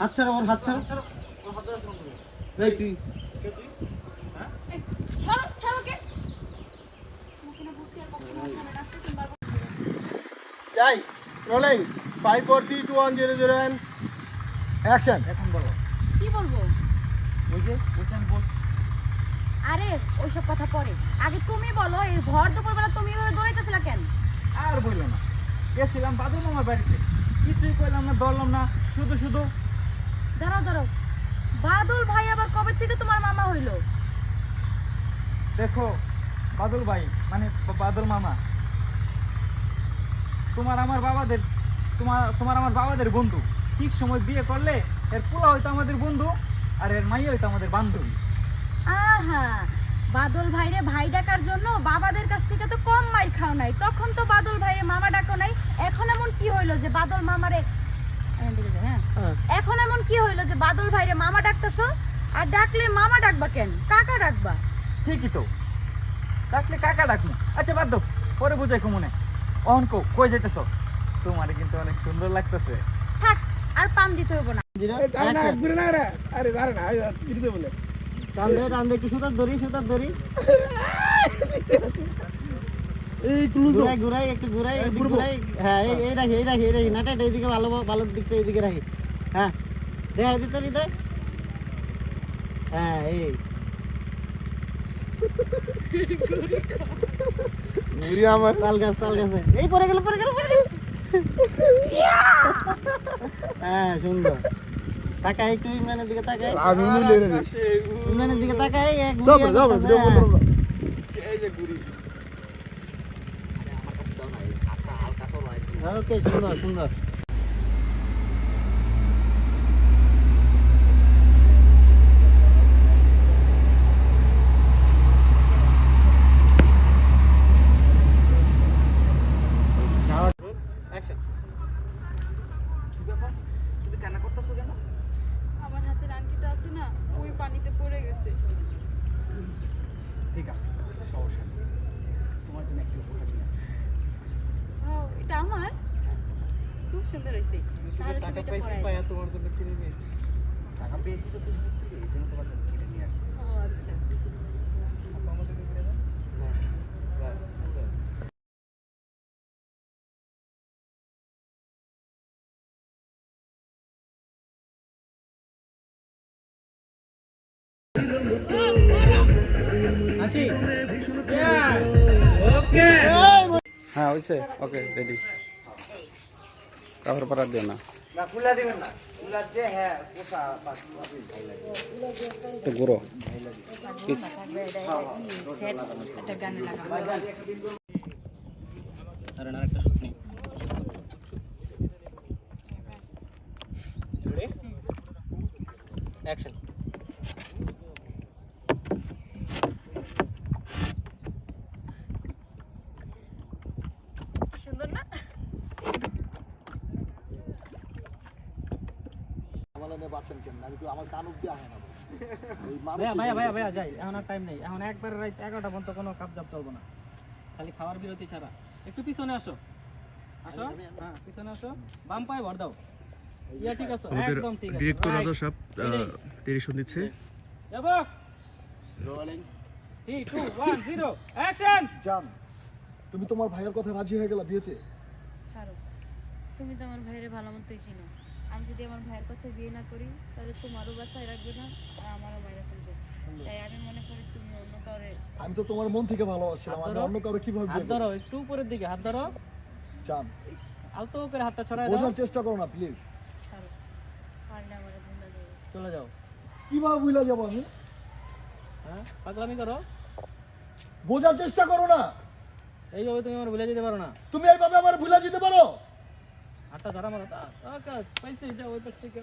হাত ছাড়া ওর হাত ছাড়া। এই তুই। ছাড়ো ছাড়ো কে তোমাকে না বলছি আর কখনো ওখানে রাখতে কিংবা যাই rolling five four three two one zero zero and action এখন বলো। কি বলব? ওই যে বসে বস। আরে ওইসব কথা পরে। আগে তুমি বলো এই ভর দুপুরবেলা তুমি এভাবে দৌড়াইতেছিলা কেন? আর বলল না। গেছিলাম বাদল মামার বাড়িতে। কিছুই কইলাম না ধরলাম না শুধু শুধু। দাঁড়াও দাঁড়াও। বাদল ভাই আবার কবে থেকে তোমার মামা হইল? দেখো বাদল ভাই মানে বাদল মামা। তোমার আমার বাবাদের তোমার তোমার আমার বাবাদের বন্ধু। ঠিক সময় বিয়ে করলে এর পোলা হয়তো আমাদের বন্ধু আর এর মাইয়া হয়তো আমাদের বান্ধবী। আহা বাদল ভাইরে ভাই ডাকার জন্য বাবাদের কাছ থেকে তো কম মাইর খাও নাই। তখন তো বাদল ভাইরে মামা ডাকো নাই এখন এমন কি হইল যে বাদল মামারে এখান যাও, হ্যাঁ। এখন এমন কি হইল যে বাদল ভাইরে মামা ডাকতেছো? আর ডাকলে মামা ডাকবা কেন? কাকা ডাকবা। ঠিকই তো। ডাকলে কাকা ডাকবো আচ্ছা বাদ দাও। পরে বুঝাই মনে। অন কো কই যাইতেছ? তোমার কিন্তু অনেক সুন্দর লাগতেছে। থাক আর পাম দিতে হইব না। আরে দাঁড়া না দিতে বলে। টান দে টান দে একটু সুতার ধরি সুতার ধরি এই ক্লু ঘুরাই ঘুরাই একটু ঘুরাই? ঘুরাই। হ্যাঁ এই এই রাখি এই রাখি এই রাখি নাটা এইদিকে ভালো ভালো দিকটা এইদিকে রাখি। হ্যাঁ। দেখা দিত হৃদয় হ্যাঁ এই। আমার। তাল গাছ তাল গাছে। এই পরে গেল পরে গেল পরে গেল। হ্যাঁ সুন্দর। তাকাই একটু ইমরানের দিকে তাকাই। আমি ইমরানের দিকে তাকাই এক দাও ঘুরিয়ে দাও করতেছে, ভিডিও হ্যাঁ। করো ওকে সুন্দর সুন্দর Action. আমার হাতের আংটিটা আছে না ওই পানিতে পড়ে গেছে ঠিক আছে সমস্যা নেই তোমার জন্য একটু উপহার নিয়ে। ও এটা আমার। খুব সুন্দর হয়েছে। টাকা এটা পাইছি তোমার জন্য কিনে নিয়ে টাকা পেয়েছি তো ফেসবুক থেকে এই জন্য তোমার জন্য কিনে নিয়ে আসছি। ও আচ্ছা। হ্যাঁ, বাহ, সুন্দর। আসি। ওকে হ্যাঁ হয়েছে ওকে রেডি কাপড় পরার দিও না না খুলা দিবেন না খুলা যে হ্যাঁ পোষা একটু গুঁড়ো পিস একটা গানে লাগাবো আর আরেকটা শুট নেই অ্যাকশন সুন্দর না আমার নিয়ে বাঁচেন কেন আমি তো আমার কান অব্দি আহে না এই ভাইয়া ভাইয়া ভাইয়া ভাইয়া যাই এখন আর টাইম নেই। এখন একবার রাত এগারোটা পর্যন্ত কোনো কাপ জাপ চলবো না। খালি খাওয়ার বিরতি ছাড়া। একটু পিছনে আসো। আসো? হ্যাঁ পিছনে আসো। বাম পায়ে ভর দাও। ইয়া ঠিক আছে। একদম ঠিক আছে। ডিরেক্টর রাজা সাহেব ডিরেকশন দিচ্ছে। যাব। রোলিং 3 2 1 0 অ্যাকশন জান তুমি তোমার ভাইয়ের কথা রাজি হয়ে গেলা বিয়েতে? ছাড়ো। তুমি তো আমার ভাইয়ের ভালো মতোই চিনো। আমি যদি আমার ভাইয়ের কথা বিয়ে না করি তাহলে তোমারও বাচ্চাই রাখবে না আর আমারও মায়েরা ফেলবে। তাই আমি মনে করি তুমি অন্য কাউরে আমি তো তোমার মন থেকে ভালোবাসছিলাম আমি অন্য কারও কীভাবে হাত বিয়ে করব? ধরো একটু উপরের দিকে হাত ধরো। জান আলতো করে হাতটা ছড়ায় দাও। বোঝার চেষ্টা করো না প্লিজ ছাড়ো। পারলে আমার ভুলে যাবে চলে যাও। কীভাবে ভুলে যাব আমি? হ্যাঁ পাগলামি করো। বোঝার চেষ্টা করো না। এইভাবে তুমি আমার ভুলে যেতে পারো না। তুমি এইভাবে আমার ভুলে যেতে পারো। আটটা ধরা মারা পাইছে যাও ওই পাশ থেকে।